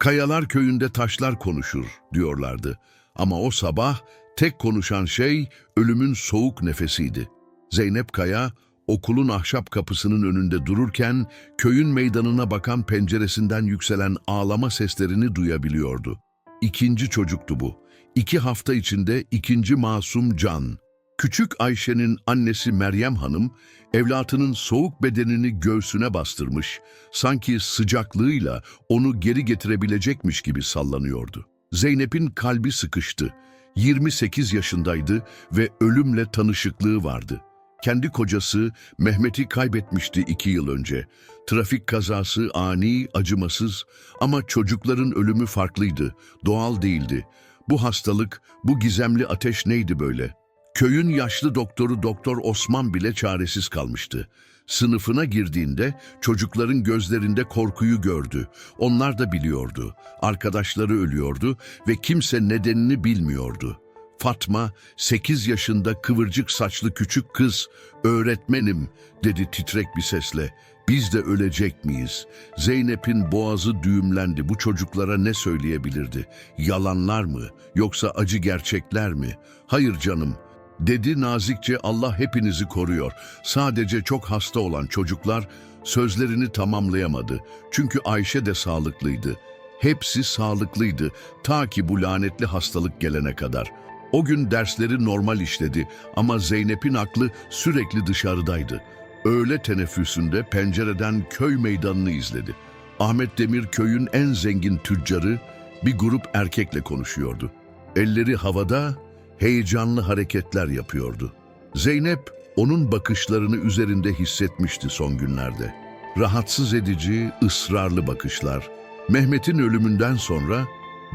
Kayalar köyünde taşlar konuşur diyorlardı. Ama o sabah tek konuşan şey ölümün soğuk nefesiydi. Zeynep Kaya okulun ahşap kapısının önünde dururken köyün meydanına bakan penceresinden yükselen ağlama seslerini duyabiliyordu. İkinci çocuktu bu. İki hafta içinde ikinci masum can. Küçük Ayşe'nin annesi Meryem Hanım, evlatının soğuk bedenini göğsüne bastırmış, sanki sıcaklığıyla onu geri getirebilecekmiş gibi sallanıyordu. Zeynep'in kalbi sıkıştı. 28 yaşındaydı ve ölümle tanışıklığı vardı. Kendi kocası Mehmet'i kaybetmişti iki yıl önce. Trafik kazası ani, acımasız ama çocukların ölümü farklıydı, doğal değildi. Bu hastalık, bu gizemli ateş neydi böyle? Köyün yaşlı doktoru Doktor Osman bile çaresiz kalmıştı. Sınıfına girdiğinde çocukların gözlerinde korkuyu gördü. Onlar da biliyordu. Arkadaşları ölüyordu ve kimse nedenini bilmiyordu. Fatma, 8 yaşında kıvırcık saçlı küçük kız, öğretmenim dedi titrek bir sesle. Biz de ölecek miyiz? Zeynep'in boğazı düğümlendi. Bu çocuklara ne söyleyebilirdi? Yalanlar mı? Yoksa acı gerçekler mi? Hayır canım, dedi nazikçe Allah hepinizi koruyor. Sadece çok hasta olan çocuklar sözlerini tamamlayamadı. Çünkü Ayşe de sağlıklıydı. Hepsi sağlıklıydı ta ki bu lanetli hastalık gelene kadar. O gün dersleri normal işledi ama Zeynep'in aklı sürekli dışarıdaydı. Öğle teneffüsünde pencereden köy meydanını izledi. Ahmet Demir köyün en zengin tüccarı bir grup erkekle konuşuyordu. Elleri havada, heyecanlı hareketler yapıyordu. Zeynep onun bakışlarını üzerinde hissetmişti son günlerde. Rahatsız edici, ısrarlı bakışlar. Mehmet'in ölümünden sonra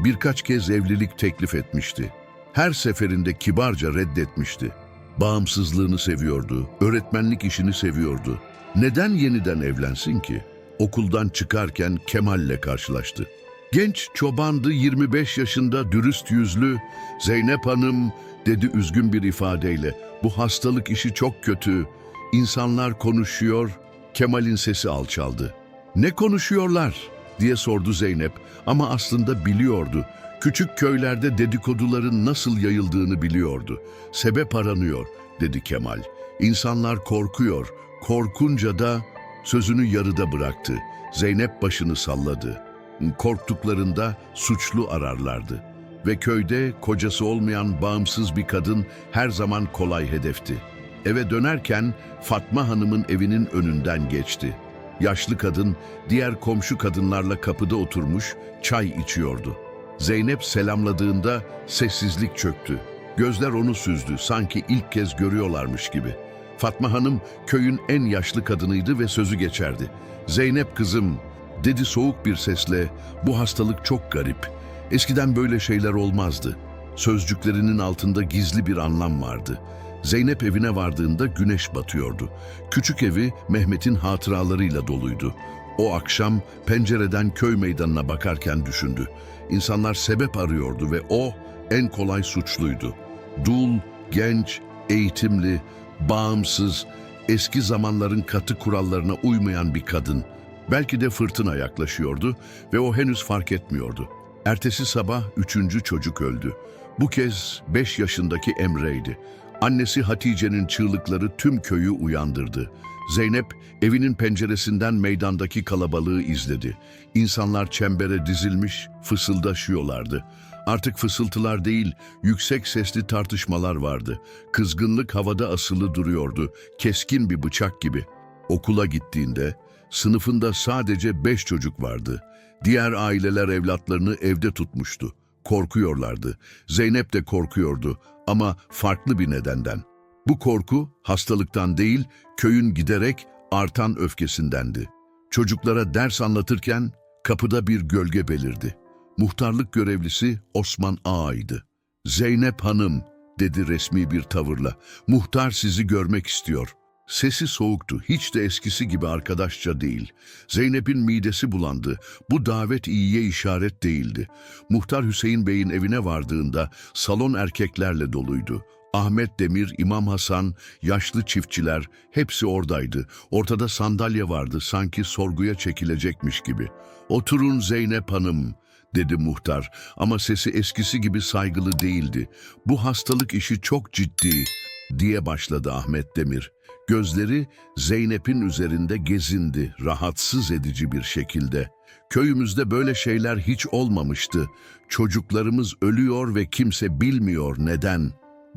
birkaç kez evlilik teklif etmişti. Her seferinde kibarca reddetmişti. Bağımsızlığını seviyordu, öğretmenlik işini seviyordu. Neden yeniden evlensin ki? Okuldan çıkarken Kemal'le karşılaştı. Genç çobandı 25 yaşında dürüst yüzlü. Zeynep Hanım dedi üzgün bir ifadeyle. Bu hastalık işi çok kötü. İnsanlar konuşuyor. Kemal'in sesi alçaldı. Ne konuşuyorlar diye sordu Zeynep ama aslında biliyordu. Küçük köylerde dedikoduların nasıl yayıldığını biliyordu. Sebep aranıyor dedi Kemal. İnsanlar korkuyor. Korkunca da sözünü yarıda bıraktı. Zeynep başını salladı. Korktuklarında suçlu ararlardı. Ve köyde kocası olmayan bağımsız bir kadın her zaman kolay hedefti. Eve dönerken Fatma Hanım'ın evinin önünden geçti. Yaşlı kadın diğer komşu kadınlarla kapıda oturmuş çay içiyordu. Zeynep selamladığında sessizlik çöktü. Gözler onu süzdü sanki ilk kez görüyorlarmış gibi. Fatma Hanım köyün en yaşlı kadınıydı ve sözü geçerdi. Zeynep kızım dedi soğuk bir sesle bu hastalık çok garip. Eskiden böyle şeyler olmazdı. Sözcüklerinin altında gizli bir anlam vardı. Zeynep evine vardığında güneş batıyordu. Küçük evi Mehmet'in hatıralarıyla doluydu. O akşam pencereden köy meydanına bakarken düşündü. İnsanlar sebep arıyordu ve o en kolay suçluydu. Dul, genç, eğitimli, bağımsız, eski zamanların katı kurallarına uymayan bir kadın. Belki de fırtına yaklaşıyordu ve o henüz fark etmiyordu. Ertesi sabah üçüncü çocuk öldü. Bu kez beş yaşındaki Emre'ydi. Annesi Hatice'nin çığlıkları tüm köyü uyandırdı. Zeynep evinin penceresinden meydandaki kalabalığı izledi. İnsanlar çembere dizilmiş, fısıldaşıyorlardı. Artık fısıltılar değil, yüksek sesli tartışmalar vardı. Kızgınlık havada asılı duruyordu, keskin bir bıçak gibi. Okula gittiğinde sınıfında sadece beş çocuk vardı. Diğer aileler evlatlarını evde tutmuştu. Korkuyorlardı. Zeynep de korkuyordu ama farklı bir nedenden. Bu korku hastalıktan değil, köyün giderek artan öfkesindendi. Çocuklara ders anlatırken kapıda bir gölge belirdi. Muhtarlık görevlisi Osman Ağa'ydı. Zeynep Hanım, dedi resmi bir tavırla. Muhtar sizi görmek istiyor. Sesi soğuktu, hiç de eskisi gibi arkadaşça değil. Zeynep'in midesi bulandı. Bu davet iyiye işaret değildi. Muhtar Hüseyin Bey'in evine vardığında salon erkeklerle doluydu. Ahmet Demir, İmam Hasan, yaşlı çiftçiler hepsi oradaydı. Ortada sandalye vardı sanki sorguya çekilecekmiş gibi. Oturun Zeynep Hanım dedi muhtar ama sesi eskisi gibi saygılı değildi. Bu hastalık işi çok ciddi diye başladı Ahmet Demir. Gözleri Zeynep'in üzerinde gezindi rahatsız edici bir şekilde. Köyümüzde böyle şeyler hiç olmamıştı. Çocuklarımız ölüyor ve kimse bilmiyor neden.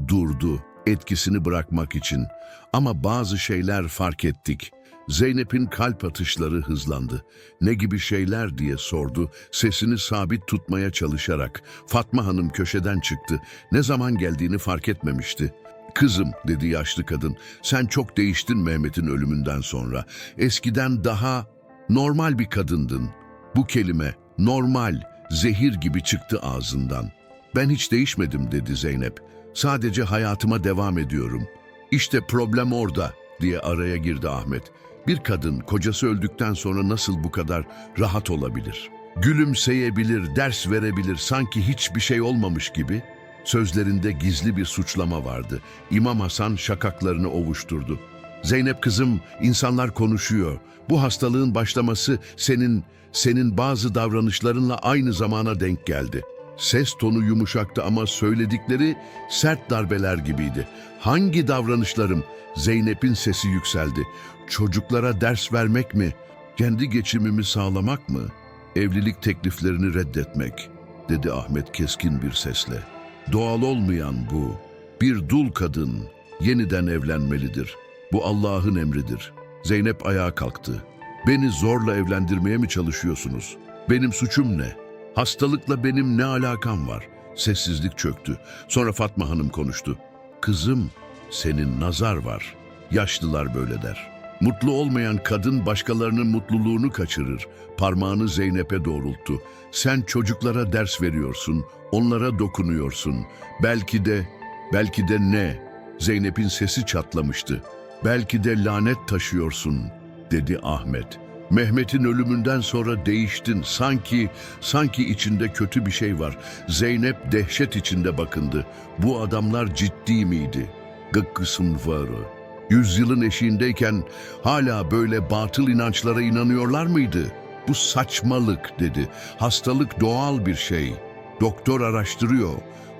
Durdu etkisini bırakmak için. Ama bazı şeyler fark ettik. Zeynep'in kalp atışları hızlandı. Ne gibi şeyler diye sordu, sesini sabit tutmaya çalışarak. Fatma Hanım köşeden çıktı. Ne zaman geldiğini fark etmemişti. Kızım dedi yaşlı kadın, sen çok değiştin Mehmet'in ölümünden sonra. Eskiden daha normal bir kadındın. Bu kelime normal, zehir gibi çıktı ağzından. Ben hiç değişmedim dedi Zeynep. Sadece hayatıma devam ediyorum. İşte problem orada diye araya girdi Ahmet. Bir kadın kocası öldükten sonra nasıl bu kadar rahat olabilir? Gülümseyebilir, ders verebilir, sanki hiçbir şey olmamış gibi. Sözlerinde gizli bir suçlama vardı. İmam Hasan şakaklarını ovuşturdu. Zeynep kızım, insanlar konuşuyor. Bu hastalığın başlaması senin, senin bazı davranışlarınla aynı zamana denk geldi. Ses tonu yumuşaktı ama söyledikleri sert darbeler gibiydi. Hangi davranışlarım? Zeynep'in sesi yükseldi. Çocuklara ders vermek mi? Kendi geçimimi sağlamak mı? Evlilik tekliflerini reddetmek, dedi Ahmet keskin bir sesle. Doğal olmayan bu. Bir dul kadın yeniden evlenmelidir. Bu Allah'ın emridir. Zeynep ayağa kalktı. Beni zorla evlendirmeye mi çalışıyorsunuz? Benim suçum ne? Hastalıkla benim ne alakam var? Sessizlik çöktü. Sonra Fatma Hanım konuştu. Kızım, senin nazar var. Yaşlılar böyle der. Mutlu olmayan kadın başkalarının mutluluğunu kaçırır. Parmağını Zeynep'e doğrulttu. Sen çocuklara ders veriyorsun, onlara dokunuyorsun. Belki de, belki de ne? Zeynep'in sesi çatlamıştı. Belki de lanet taşıyorsun, dedi Ahmet. Mehmet'in ölümünden sonra değiştin. Sanki, sanki içinde kötü bir şey var. Zeynep dehşet içinde bakındı. Bu adamlar ciddi miydi? Gıkkısın varı. Yüzyılın eşiğindeyken hala böyle batıl inançlara inanıyorlar mıydı? Bu saçmalık dedi. Hastalık doğal bir şey. Doktor araştırıyor.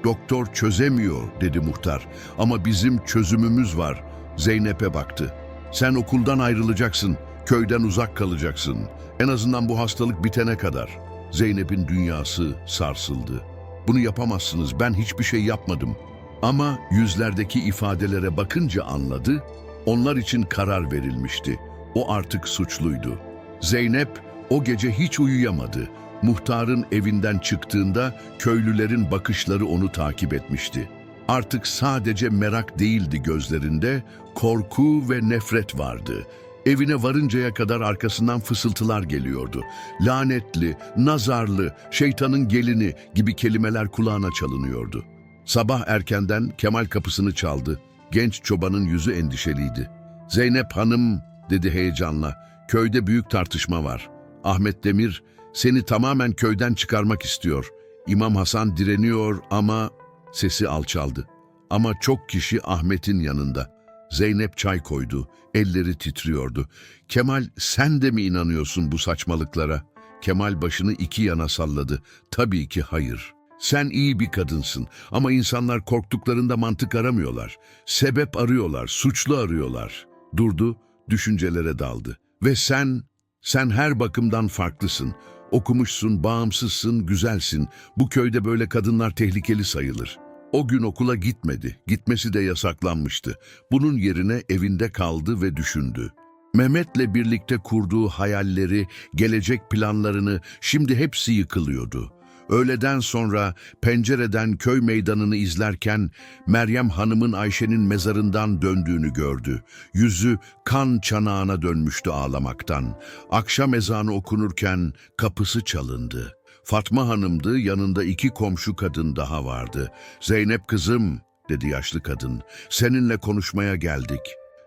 Doktor çözemiyor dedi muhtar. Ama bizim çözümümüz var. Zeynep'e baktı. Sen okuldan ayrılacaksın. Köyden uzak kalacaksın. En azından bu hastalık bitene kadar. Zeynep'in dünyası sarsıldı. Bunu yapamazsınız. Ben hiçbir şey yapmadım. Ama yüzlerdeki ifadelere bakınca anladı. Onlar için karar verilmişti. O artık suçluydu. Zeynep o gece hiç uyuyamadı. Muhtarın evinden çıktığında köylülerin bakışları onu takip etmişti. Artık sadece merak değildi gözlerinde, korku ve nefret vardı. Evine varıncaya kadar arkasından fısıltılar geliyordu. Lanetli, nazarlı, şeytanın gelini gibi kelimeler kulağına çalınıyordu. Sabah erkenden Kemal kapısını çaldı. Genç çobanın yüzü endişeliydi. Zeynep Hanım dedi heyecanla. Köyde büyük tartışma var. Ahmet Demir seni tamamen köyden çıkarmak istiyor. İmam Hasan direniyor ama sesi alçaldı. Ama çok kişi Ahmet'in yanında. Zeynep çay koydu. Elleri titriyordu. Kemal sen de mi inanıyorsun bu saçmalıklara? Kemal başını iki yana salladı. Tabii ki hayır. Sen iyi bir kadınsın ama insanlar korktuklarında mantık aramıyorlar. Sebep arıyorlar, suçlu arıyorlar. Durdu, düşüncelere daldı. Ve sen, sen her bakımdan farklısın. Okumuşsun, bağımsızsın, güzelsin. Bu köyde böyle kadınlar tehlikeli sayılır. O gün okula gitmedi. Gitmesi de yasaklanmıştı. Bunun yerine evinde kaldı ve düşündü. Mehmet'le birlikte kurduğu hayalleri, gelecek planlarını şimdi hepsi yıkılıyordu. Öğleden sonra pencereden köy meydanını izlerken Meryem Hanım'ın Ayşe'nin mezarından döndüğünü gördü. Yüzü kan çanağına dönmüştü ağlamaktan. Akşam ezanı okunurken kapısı çalındı. Fatma Hanım'dı, yanında iki komşu kadın daha vardı. Zeynep kızım, dedi yaşlı kadın, seninle konuşmaya geldik.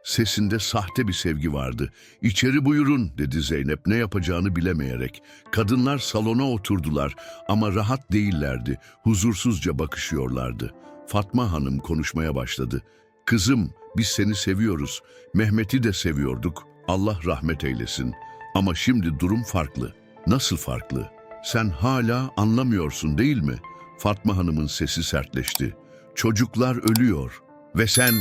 Sesinde sahte bir sevgi vardı. İçeri buyurun, dedi Zeynep ne yapacağını bilemeyerek. Kadınlar salona oturdular ama rahat değillerdi, huzursuzca bakışıyorlardı. Fatma Hanım konuşmaya başladı. Kızım, biz seni seviyoruz. Mehmet'i de seviyorduk. Allah rahmet eylesin. Ama şimdi durum farklı. Nasıl farklı? sen hala anlamıyorsun değil mi? Fatma Hanım'ın sesi sertleşti. Çocuklar ölüyor ve sen,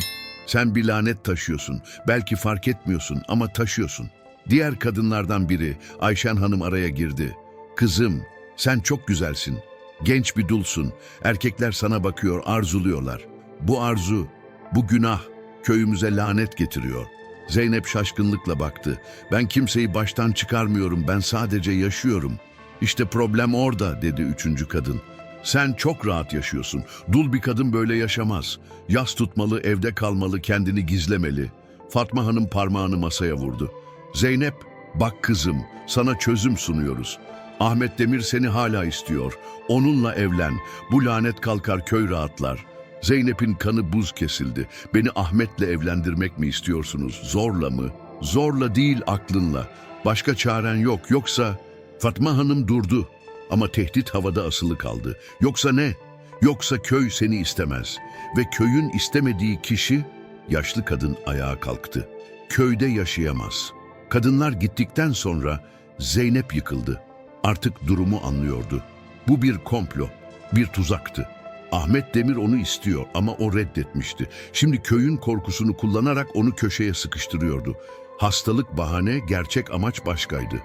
sen bir lanet taşıyorsun. Belki fark etmiyorsun ama taşıyorsun. Diğer kadınlardan biri Ayşen Hanım araya girdi. Kızım, sen çok güzelsin. Genç bir dulsun. Erkekler sana bakıyor, arzuluyorlar. Bu arzu, bu günah köyümüze lanet getiriyor. Zeynep şaşkınlıkla baktı. Ben kimseyi baştan çıkarmıyorum, ben sadece yaşıyorum. İşte problem orada, dedi üçüncü kadın. Sen çok rahat yaşıyorsun. Dul bir kadın böyle yaşamaz. Yas tutmalı, evde kalmalı, kendini gizlemeli. Fatma Hanım parmağını masaya vurdu. Zeynep, bak kızım, sana çözüm sunuyoruz. Ahmet Demir seni hala istiyor. Onunla evlen. Bu lanet kalkar, köy rahatlar. Zeynep'in kanı buz kesildi. Beni Ahmet'le evlendirmek mi istiyorsunuz? Zorla mı? Zorla değil aklınla. Başka çaren yok. Yoksa Fatma Hanım durdu. Ama tehdit havada asılı kaldı. Yoksa ne? Yoksa köy seni istemez. Ve köyün istemediği kişi, yaşlı kadın ayağa kalktı. Köyde yaşayamaz. Kadınlar gittikten sonra Zeynep yıkıldı. Artık durumu anlıyordu. Bu bir komplo, bir tuzaktı. Ahmet Demir onu istiyor ama o reddetmişti. Şimdi köyün korkusunu kullanarak onu köşeye sıkıştırıyordu. Hastalık bahane, gerçek amaç başkaydı.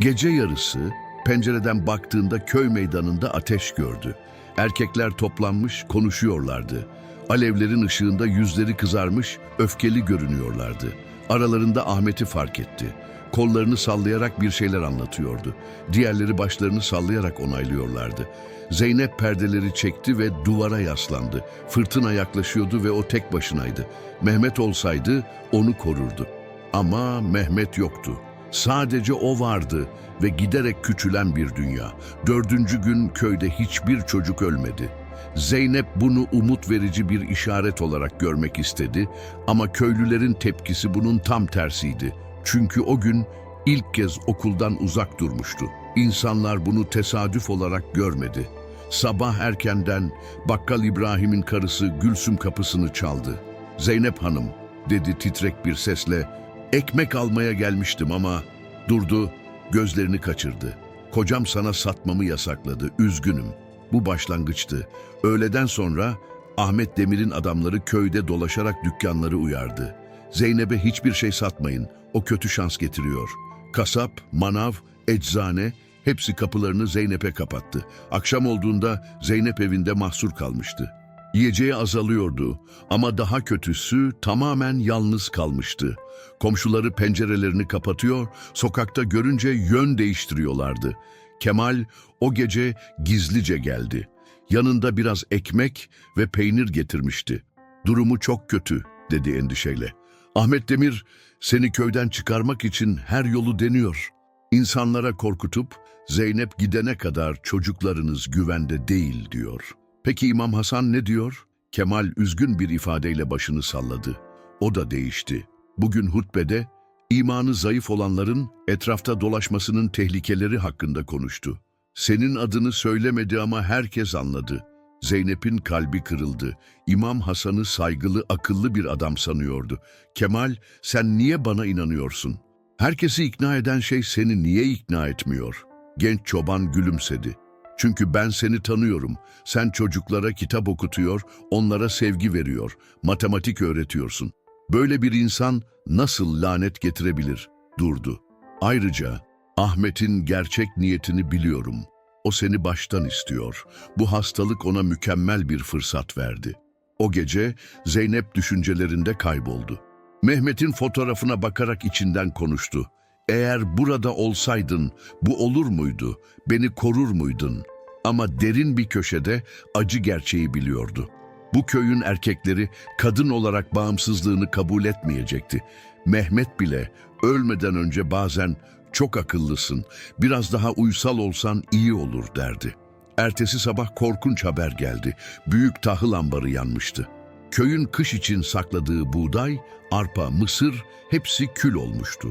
Gece yarısı pencereden baktığında köy meydanında ateş gördü. Erkekler toplanmış konuşuyorlardı. Alevlerin ışığında yüzleri kızarmış, öfkeli görünüyorlardı. Aralarında Ahmet'i fark etti. Kollarını sallayarak bir şeyler anlatıyordu. Diğerleri başlarını sallayarak onaylıyorlardı. Zeynep perdeleri çekti ve duvara yaslandı. Fırtına yaklaşıyordu ve o tek başınaydı. Mehmet olsaydı onu korurdu. Ama Mehmet yoktu. Sadece o vardı ve giderek küçülen bir dünya. Dördüncü gün köyde hiçbir çocuk ölmedi. Zeynep bunu umut verici bir işaret olarak görmek istedi ama köylülerin tepkisi bunun tam tersiydi. Çünkü o gün ilk kez okuldan uzak durmuştu. İnsanlar bunu tesadüf olarak görmedi. Sabah erkenden Bakkal İbrahim'in karısı Gülsüm kapısını çaldı. Zeynep Hanım, dedi titrek bir sesle, ekmek almaya gelmiştim ama durdu, gözlerini kaçırdı. Kocam sana satmamı yasakladı, üzgünüm. Bu başlangıçtı. Öğleden sonra Ahmet Demir'in adamları köyde dolaşarak dükkanları uyardı. Zeynep'e hiçbir şey satmayın, o kötü şans getiriyor. Kasap, manav, eczane hepsi kapılarını Zeynep'e kapattı. Akşam olduğunda Zeynep evinde mahsur kalmıştı. Yiyeceği azalıyordu ama daha kötüsü tamamen yalnız kalmıştı. Komşuları pencerelerini kapatıyor, sokakta görünce yön değiştiriyorlardı. Kemal o gece gizlice geldi. Yanında biraz ekmek ve peynir getirmişti. Durumu çok kötü, dedi endişeyle. Ahmet Demir, seni köyden çıkarmak için her yolu deniyor. İnsanlara korkutup, Zeynep gidene kadar çocuklarınız güvende değil diyor. Peki İmam Hasan ne diyor? Kemal üzgün bir ifadeyle başını salladı. O da değişti. Bugün hutbede, imanı zayıf olanların etrafta dolaşmasının tehlikeleri hakkında konuştu. Senin adını söylemedi ama herkes anladı. Zeynep'in kalbi kırıldı. İmam Hasan'ı saygılı, akıllı bir adam sanıyordu. Kemal, sen niye bana inanıyorsun? Herkesi ikna eden şey seni niye ikna etmiyor? Genç çoban gülümsedi. Çünkü ben seni tanıyorum. Sen çocuklara kitap okutuyor, onlara sevgi veriyor, matematik öğretiyorsun. Böyle bir insan nasıl lanet getirebilir? Durdu. Ayrıca Ahmet'in gerçek niyetini biliyorum. O seni baştan istiyor. Bu hastalık ona mükemmel bir fırsat verdi. O gece Zeynep düşüncelerinde kayboldu. Mehmet'in fotoğrafına bakarak içinden konuştu. Eğer burada olsaydın bu olur muydu? Beni korur muydun? Ama derin bir köşede acı gerçeği biliyordu. Bu köyün erkekleri kadın olarak bağımsızlığını kabul etmeyecekti. Mehmet bile ölmeden önce bazen çok akıllısın, biraz daha uysal olsan iyi olur derdi. Ertesi sabah korkunç haber geldi. Büyük tahıl ambarı yanmıştı. Köyün kış için sakladığı buğday, arpa, mısır hepsi kül olmuştu.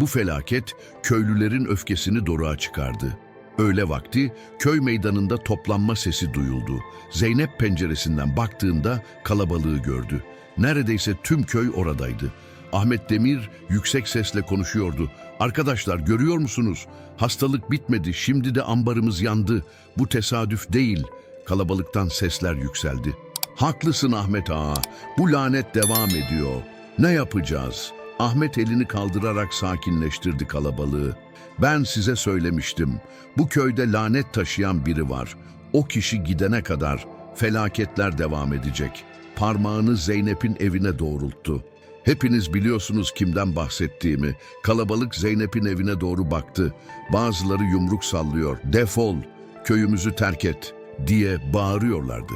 Bu felaket köylülerin öfkesini doruğa çıkardı. Öğle vakti köy meydanında toplanma sesi duyuldu. Zeynep penceresinden baktığında kalabalığı gördü. Neredeyse tüm köy oradaydı. Ahmet Demir yüksek sesle konuşuyordu. Arkadaşlar görüyor musunuz? Hastalık bitmedi, şimdi de ambarımız yandı. Bu tesadüf değil. Kalabalıktan sesler yükseldi. Haklısın Ahmet Ağa, bu lanet devam ediyor. Ne yapacağız? Ahmet elini kaldırarak sakinleştirdi kalabalığı. Ben size söylemiştim. Bu köyde lanet taşıyan biri var. O kişi gidene kadar felaketler devam edecek. Parmağını Zeynep'in evine doğrulttu. Hepiniz biliyorsunuz kimden bahsettiğimi. Kalabalık Zeynep'in evine doğru baktı. Bazıları yumruk sallıyor. Defol, köyümüzü terk et diye bağırıyorlardı.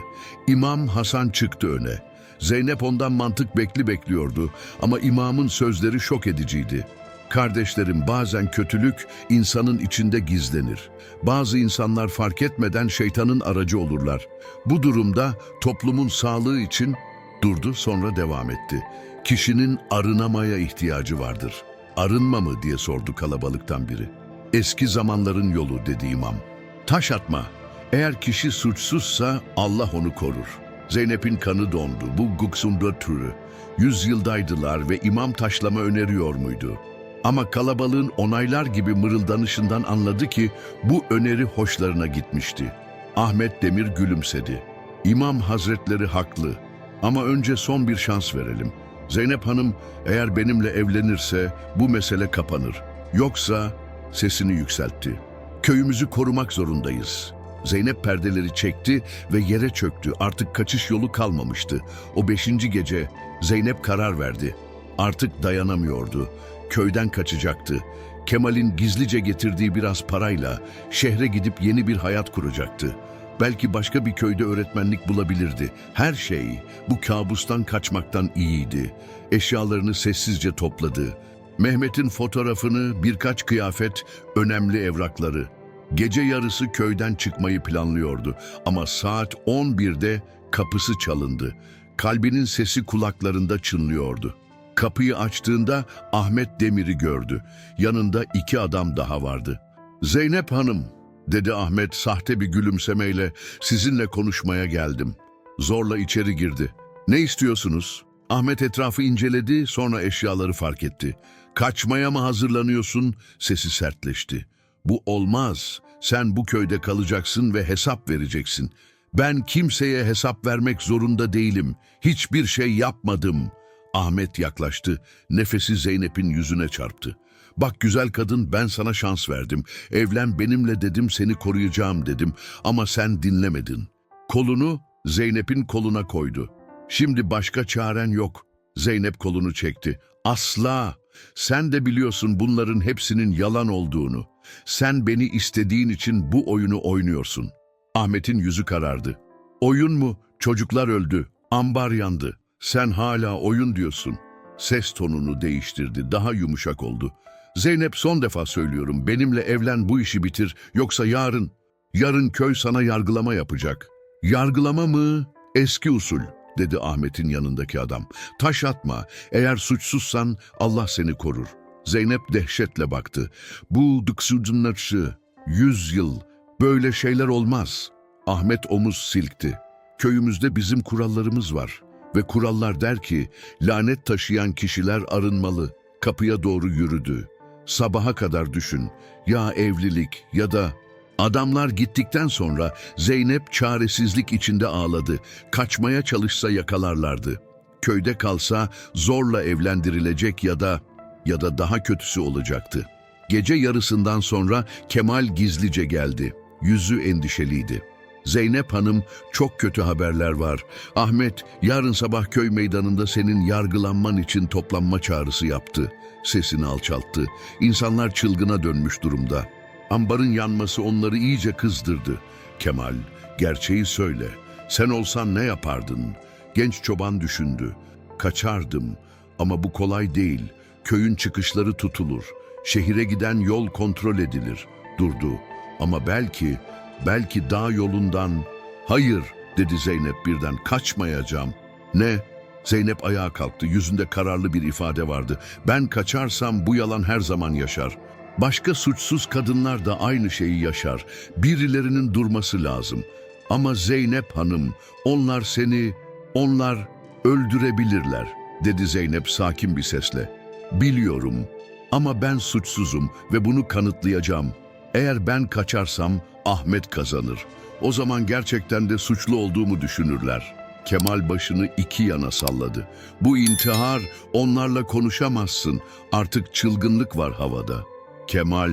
İmam Hasan çıktı öne. Zeynep ondan mantık bekli bekliyordu ama imamın sözleri şok ediciydi. Kardeşlerim bazen kötülük insanın içinde gizlenir. Bazı insanlar fark etmeden şeytanın aracı olurlar. Bu durumda toplumun sağlığı için durdu sonra devam etti. Kişinin arınamaya ihtiyacı vardır. Arınma mı diye sordu kalabalıktan biri. Eski zamanların yolu dedi imam. Taş atma. Eğer kişi suçsuzsa Allah onu korur. Zeynep'in kanı dondu. Bu Guksundur türü. Yüzyıldaydılar ve imam taşlama öneriyor muydu? Ama kalabalığın onaylar gibi mırıldanışından anladı ki bu öneri hoşlarına gitmişti. Ahmet Demir gülümsedi. İmam Hazretleri haklı. Ama önce son bir şans verelim. Zeynep Hanım eğer benimle evlenirse bu mesele kapanır. Yoksa sesini yükseltti. Köyümüzü korumak zorundayız. Zeynep perdeleri çekti ve yere çöktü. Artık kaçış yolu kalmamıştı. O beşinci gece Zeynep karar verdi. Artık dayanamıyordu. Köyden kaçacaktı. Kemal'in gizlice getirdiği biraz parayla şehre gidip yeni bir hayat kuracaktı. Belki başka bir köyde öğretmenlik bulabilirdi. Her şey bu kabustan kaçmaktan iyiydi. Eşyalarını sessizce topladı. Mehmet'in fotoğrafını, birkaç kıyafet, önemli evrakları. Gece yarısı köyden çıkmayı planlıyordu ama saat 11'de kapısı çalındı. Kalbinin sesi kulaklarında çınlıyordu. Kapıyı açtığında Ahmet Demir'i gördü. Yanında iki adam daha vardı. Zeynep Hanım, dedi Ahmet sahte bir gülümsemeyle, sizinle konuşmaya geldim. Zorla içeri girdi. Ne istiyorsunuz? Ahmet etrafı inceledi, sonra eşyaları fark etti. Kaçmaya mı hazırlanıyorsun? Sesi sertleşti. Bu olmaz. Sen bu köyde kalacaksın ve hesap vereceksin. Ben kimseye hesap vermek zorunda değilim. Hiçbir şey yapmadım. Ahmet yaklaştı. Nefesi Zeynep'in yüzüne çarptı. Bak güzel kadın ben sana şans verdim. Evlen benimle dedim seni koruyacağım dedim ama sen dinlemedin. Kolunu Zeynep'in koluna koydu. Şimdi başka çaren yok. Zeynep kolunu çekti. Asla. Sen de biliyorsun bunların hepsinin yalan olduğunu. Sen beni istediğin için bu oyunu oynuyorsun. Ahmet'in yüzü karardı. Oyun mu? Çocuklar öldü. Ambar yandı. Sen hala oyun diyorsun. Ses tonunu değiştirdi. Daha yumuşak oldu. Zeynep son defa söylüyorum. Benimle evlen bu işi bitir. Yoksa yarın, yarın köy sana yargılama yapacak. Yargılama mı? Eski usul dedi Ahmet'in yanındaki adam. Taş atma. Eğer suçsuzsan Allah seni korur. Zeynep dehşetle baktı. Bu dıksudunlaşı. Yüz yıl. Böyle şeyler olmaz. Ahmet omuz silkti. Köyümüzde bizim kurallarımız var. Ve kurallar der ki lanet taşıyan kişiler arınmalı. Kapıya doğru yürüdü. Sabaha kadar düşün. Ya evlilik ya da Adamlar gittikten sonra Zeynep çaresizlik içinde ağladı. Kaçmaya çalışsa yakalarlardı. Köyde kalsa zorla evlendirilecek ya da ya da daha kötüsü olacaktı. Gece yarısından sonra Kemal gizlice geldi. Yüzü endişeliydi. Zeynep Hanım çok kötü haberler var. Ahmet yarın sabah köy meydanında senin yargılanman için toplanma çağrısı yaptı. Sesini alçalttı. İnsanlar çılgına dönmüş durumda. Ambarın yanması onları iyice kızdırdı. Kemal, gerçeği söyle. Sen olsan ne yapardın? Genç çoban düşündü. Kaçardım ama bu kolay değil. Köyün çıkışları tutulur. Şehire giden yol kontrol edilir. Durdu. Ama belki, belki dağ yolundan... Hayır, dedi Zeynep birden, kaçmayacağım. Ne? Zeynep ayağa kalktı. Yüzünde kararlı bir ifade vardı. Ben kaçarsam bu yalan her zaman yaşar. Başka suçsuz kadınlar da aynı şeyi yaşar. Birilerinin durması lazım. Ama Zeynep Hanım, onlar seni, onlar öldürebilirler, dedi Zeynep sakin bir sesle. Biliyorum Ama ben suçsuzum ve bunu kanıtlayacağım. Eğer ben kaçarsam Ahmet kazanır. O zaman gerçekten de suçlu olduğumu düşünürler. Kemal başını iki yana salladı. Bu intihar, onlarla konuşamazsın. Artık çılgınlık var havada. Kemal,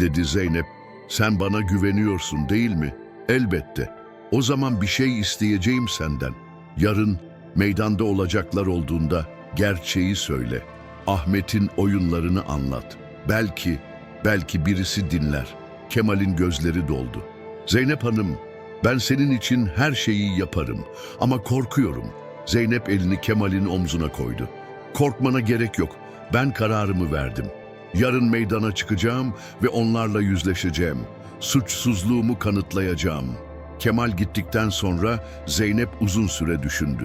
dedi Zeynep, sen bana güveniyorsun değil mi? Elbette. O zaman bir şey isteyeceğim senden. Yarın meydanda olacaklar olduğunda gerçeği söyle. Ahmet'in oyunlarını anlat. Belki, belki birisi dinler. Kemal'in gözleri doldu. Zeynep Hanım, ben senin için her şeyi yaparım ama korkuyorum. Zeynep elini Kemal'in omzuna koydu. Korkmana gerek yok. Ben kararımı verdim. Yarın meydana çıkacağım ve onlarla yüzleşeceğim. Suçsuzluğumu kanıtlayacağım. Kemal gittikten sonra Zeynep uzun süre düşündü.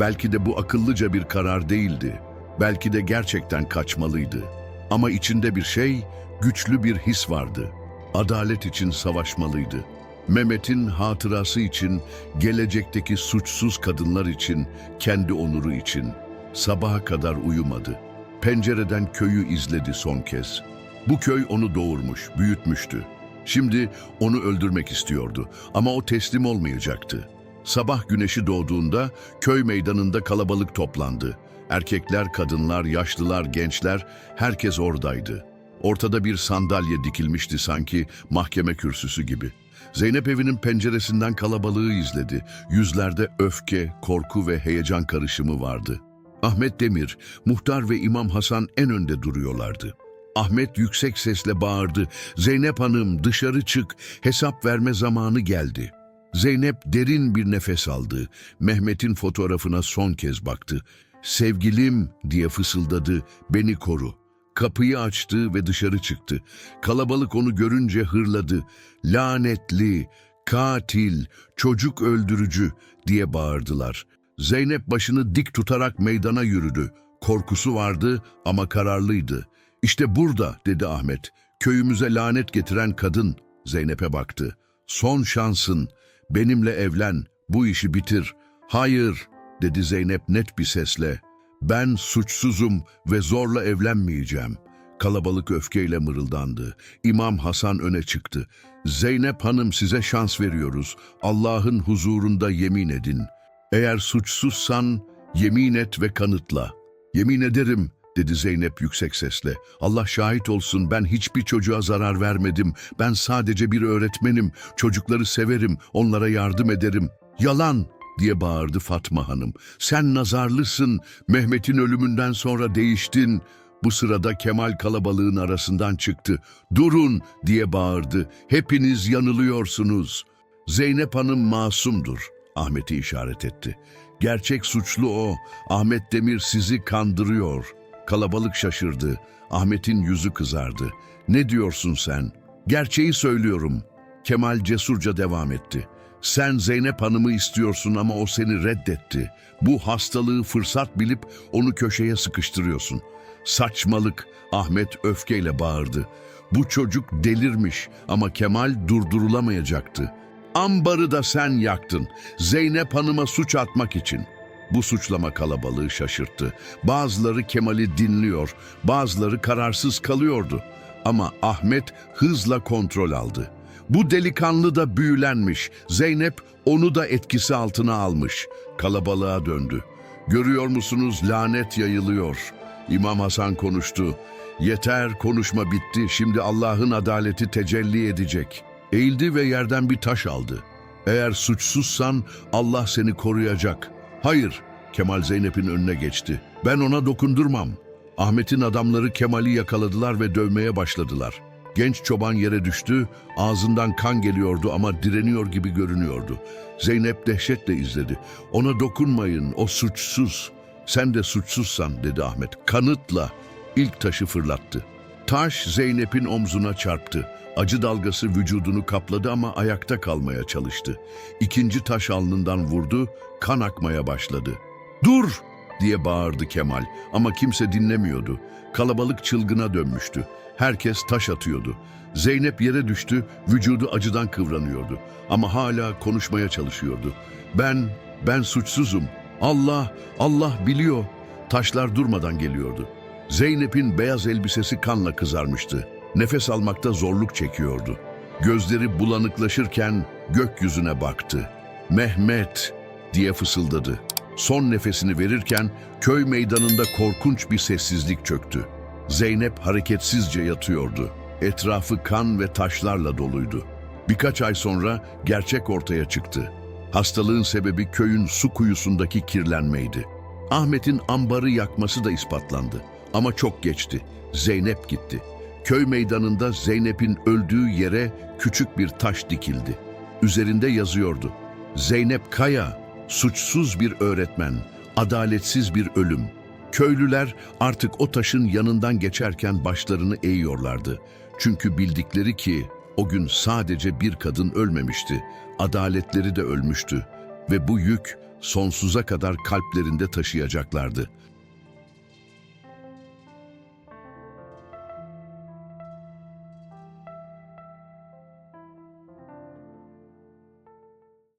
Belki de bu akıllıca bir karar değildi. Belki de gerçekten kaçmalıydı. Ama içinde bir şey, güçlü bir his vardı. Adalet için savaşmalıydı. Mehmet'in hatırası için, gelecekteki suçsuz kadınlar için, kendi onuru için. Sabaha kadar uyumadı. Pencereden köyü izledi son kez. Bu köy onu doğurmuş, büyütmüştü. Şimdi onu öldürmek istiyordu ama o teslim olmayacaktı. Sabah güneşi doğduğunda köy meydanında kalabalık toplandı. Erkekler, kadınlar, yaşlılar, gençler herkes oradaydı. Ortada bir sandalye dikilmişti sanki mahkeme kürsüsü gibi. Zeynep evinin penceresinden kalabalığı izledi. Yüzlerde öfke, korku ve heyecan karışımı vardı. Ahmet Demir, muhtar ve İmam Hasan en önde duruyorlardı. Ahmet yüksek sesle bağırdı. Zeynep Hanım dışarı çık, hesap verme zamanı geldi. Zeynep derin bir nefes aldı. Mehmet'in fotoğrafına son kez baktı. Sevgilim diye fısıldadı, beni koru. Kapıyı açtı ve dışarı çıktı. Kalabalık onu görünce hırladı. Lanetli, katil, çocuk öldürücü diye bağırdılar. Zeynep başını dik tutarak meydana yürüdü. Korkusu vardı ama kararlıydı. İşte burada dedi Ahmet. Köyümüze lanet getiren kadın Zeynep'e baktı. Son şansın. Benimle evlen. Bu işi bitir. Hayır dedi Zeynep net bir sesle. Ben suçsuzum ve zorla evlenmeyeceğim. Kalabalık öfkeyle mırıldandı. İmam Hasan öne çıktı. Zeynep Hanım size şans veriyoruz. Allah'ın huzurunda yemin edin. Eğer suçsuzsan yemin et ve kanıtla. Yemin ederim dedi Zeynep yüksek sesle. Allah şahit olsun ben hiçbir çocuğa zarar vermedim. Ben sadece bir öğretmenim. Çocukları severim, onlara yardım ederim. Yalan diye bağırdı Fatma Hanım. Sen nazarlısın, Mehmet'in ölümünden sonra değiştin. Bu sırada Kemal kalabalığın arasından çıktı. Durun diye bağırdı. Hepiniz yanılıyorsunuz. Zeynep Hanım masumdur. Ahmet'i işaret etti. Gerçek suçlu o. Ahmet Demir sizi kandırıyor. Kalabalık şaşırdı. Ahmet'in yüzü kızardı. Ne diyorsun sen? Gerçeği söylüyorum. Kemal cesurca devam etti. Sen Zeynep Hanım'ı istiyorsun ama o seni reddetti. Bu hastalığı fırsat bilip onu köşeye sıkıştırıyorsun. Saçmalık, Ahmet öfkeyle bağırdı. Bu çocuk delirmiş ama Kemal durdurulamayacaktı. Ambarı da sen yaktın. Zeynep Hanım'a suç atmak için. Bu suçlama kalabalığı şaşırttı. Bazıları Kemal'i dinliyor, bazıları kararsız kalıyordu. Ama Ahmet hızla kontrol aldı. Bu delikanlı da büyülenmiş. Zeynep onu da etkisi altına almış. Kalabalığa döndü. Görüyor musunuz lanet yayılıyor. İmam Hasan konuştu. Yeter konuşma bitti. Şimdi Allah'ın adaleti tecelli edecek. Eğildi ve yerden bir taş aldı. Eğer suçsuzsan Allah seni koruyacak. Hayır, Kemal Zeynep'in önüne geçti. Ben ona dokundurmam. Ahmet'in adamları Kemal'i yakaladılar ve dövmeye başladılar. Genç çoban yere düştü, ağzından kan geliyordu ama direniyor gibi görünüyordu. Zeynep dehşetle izledi. Ona dokunmayın, o suçsuz. Sen de suçsuzsan dedi Ahmet. Kanıtla. İlk taşı fırlattı. Taş Zeynep'in omzuna çarptı. Acı dalgası vücudunu kapladı ama ayakta kalmaya çalıştı. İkinci taş alnından vurdu, kan akmaya başladı. Dur! diye bağırdı Kemal ama kimse dinlemiyordu. Kalabalık çılgına dönmüştü. Herkes taş atıyordu. Zeynep yere düştü, vücudu acıdan kıvranıyordu. Ama hala konuşmaya çalışıyordu. Ben, ben suçsuzum. Allah, Allah biliyor. Taşlar durmadan geliyordu. Zeynep'in beyaz elbisesi kanla kızarmıştı. Nefes almakta zorluk çekiyordu. Gözleri bulanıklaşırken gökyüzüne baktı. Mehmet diye fısıldadı. Son nefesini verirken köy meydanında korkunç bir sessizlik çöktü. Zeynep hareketsizce yatıyordu. Etrafı kan ve taşlarla doluydu. Birkaç ay sonra gerçek ortaya çıktı. Hastalığın sebebi köyün su kuyusundaki kirlenmeydi. Ahmet'in ambarı yakması da ispatlandı. Ama çok geçti. Zeynep gitti. Köy meydanında Zeynep'in öldüğü yere küçük bir taş dikildi. Üzerinde yazıyordu. Zeynep Kaya, suçsuz bir öğretmen, adaletsiz bir ölüm. Köylüler artık o taşın yanından geçerken başlarını eğiyorlardı. Çünkü bildikleri ki o gün sadece bir kadın ölmemişti, adaletleri de ölmüştü ve bu yük sonsuza kadar kalplerinde taşıyacaklardı.